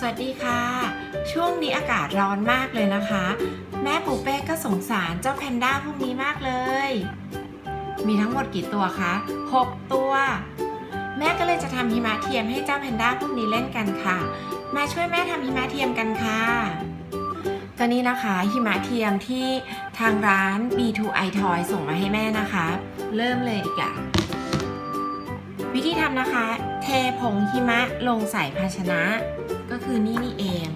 สวัสดีค่ะ ช่วงนี้อากาศร้อนมากเลยนะคะ แม่ปูเป้ก็สงสารเจ้าแพนด้าพวกนี้มากเลย มีทั้งหมดกี่ตัวคะ 6 ตัว แม่ก็เลยจะทำหิมะเทียมให้เจ้าแพนด้าพวกนี้เล่นกันค่ะ มาช่วยแม่ทำหิมะเทียมกันค่ะก็นี่นะคะหิมะเทียมที่ทางร้าน B2i Toy ส่งมาให้แม่นะคะ เริ่มเลยดีกว่าวิธีทำนะคะ เทผงหิมะลงใส่ภาชนะ ก็คือนี่นี่เอง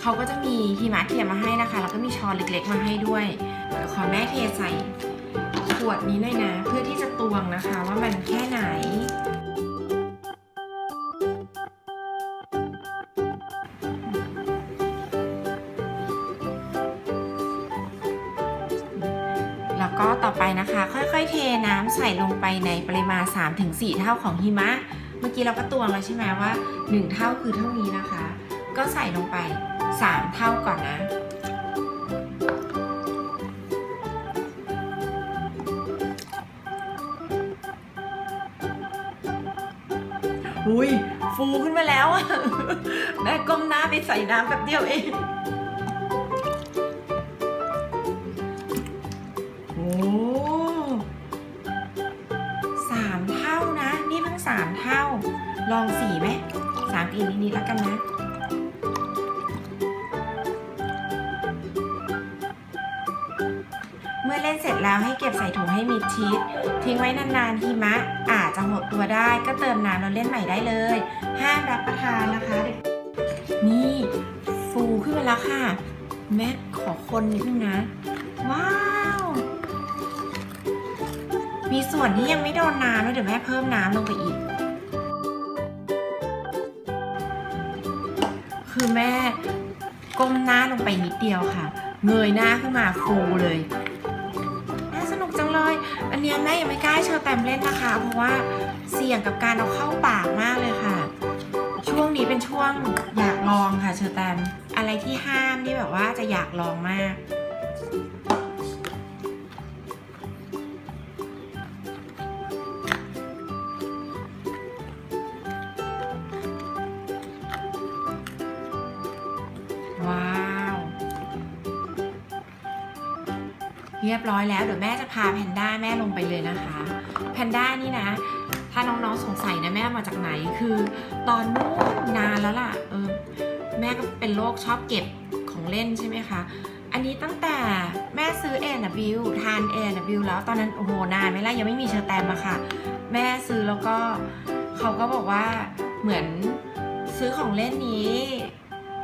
เขาก็จะมีหิมะเทียมมาให้นะคะ แล้วก็มีช้อนเล็กๆมาให้ด้วยขอแม่เทใส่ขวดนี้หน่อยนะ เพื่อที่จะตวงนะคะว่ามันแค่ไหนแล้วก็ต่อไปนะคะ ค่อยๆ เทน้ำใส่ลงไปในปริมาณ 3-4 เท่าของหิมะ เมื่อกี้เราก็ตวงแล้วใช่ไหมว่า 1 เท่าคือเท่านี้นะคะ ก็ใส่ลงไป 3 เท่าก่อนนะ อุ้ยฟูขึ้นมาแล้วอะแม่ก้มหน้าไปใส่น้ำแบบเดียวเองโอ้ามเท่า ลองสี่ไหมสามอีกนิดๆแล้วกันนะเมื่อเล่นเสร็จแล้วให้เก็บใส่ถุงให้มิดชิด ทิ้งไว้นานๆหิมะอาจจะหดตัวได้ก็เติมน้ำแล้วเล่นใหม่ได้เลย ห้ามรับประทานนะคะ นี่ฟูขึ้นมาแล้วค่ะ แม่ขอคนนิดนึงนะ ว้าว มีส่วนที่ยังไม่โดนน้ำแล้วเดี๋ยวแม่เพิ่มน้ำลงไปอีก คือแม่ก้มหน้าลงไปนิดเดียวค่ะ เงยหน้าขึ้นมาฟูเลย น่าสนุกจังเลย อันนี้แม่ยังไม่กล้าเชอแตมเล่นนะคะ เพราะว่าเสี่ยงกับการเอาเข้าปากมากเลยค่ะ ช่วงนี้เป็นช่วงอยากลองค่ะเชอแตม อะไรที่ห้ามนี่แบบว่าจะอยากลองมาก เรียบร้อยแล้วเดี๋ยวแม่จะพาแพนด้าแม่ลงไปเลยนะคะแพนด้านี่นะ ถ้าน้องๆสงสัยนะแม่มาจากไหนคือตอนนู้นนานแล้วล่ะเออแม่ก็เป็นโรคชอบเก็บของเล่นใช่ไหมคะอันนี้ตั้งแต่แม่ซื้อ A&W ทาน A&W แล้วตอนนั้นโอ้โหนานไหมล่ะยังไม่มีเชอร์แตมอะค่ะ แม่ซื้อแล้วก็เขาก็บอกว่าเหมือนซื้อของเล่นนี้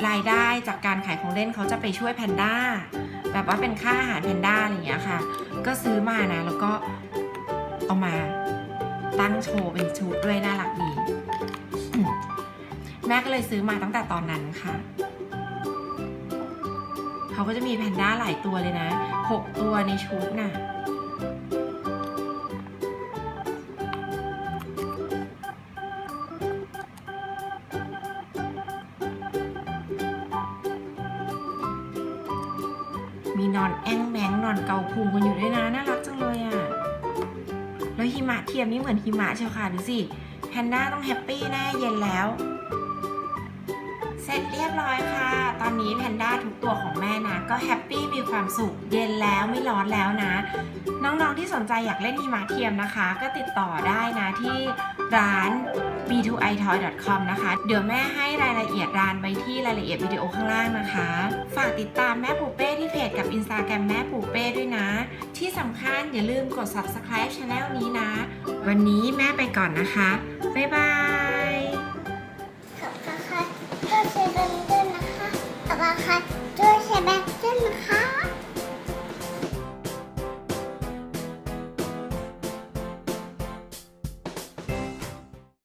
รายได้จากการขายของเล่นเขาจะไปช่วยแพนด้า แบบว่าเป็นค่าอาหารแพนด้าอะไรอย่างเงี้ยค่ะ ก็ซื้อมานะแล้วก็เอามาตั้งโชว์เป็นชุดด้วยน่ารักดี แม่ก็เลยซื้อมาตั้งแต่ตอนนั้นค่ะ เขาก็จะมีแพนด้าหลายตัวเลยนะหกตัวในชุดน่ะ มีนอนแองแมงนอนเกาพุงกันอยู่ด้วยนะน่ารักจังเลยอะ่ะ แล้วหิมะเทียมนี่เหมือนหิมะเชียวค่ะดูสิแพนด้าต้องแฮปปี้แน่เย็นแล้ว เสร็จเรียบร้อยค่ะ ตอนนี้แพนด้าทุกตัวของแม่นะ ก็แฮปปี้มีความสุข เย็นแล้วไม่ร้อนแล้วนะ น้องๆที่สนใจอยากเล่นหิมะเทียมนะคะ ก็ติดต่อได้นะที่ร้าน b2itoy.com นะคะ เดี๋ยวแม่ให้รายละเอียดร้านไว้ที่รายละเอียดวิดีโอข้างล่างนะคะ ฝากติดตามแม่ปูเป้ที่เพจกับ Instagram แม่ปูเป้ด้วยนะ ที่สำคัญอย่าลืมกด subscribe channel นี้นะ วันนี้แม่ไปก่อนนะคะ บ๊ายบาย คุณค่ะ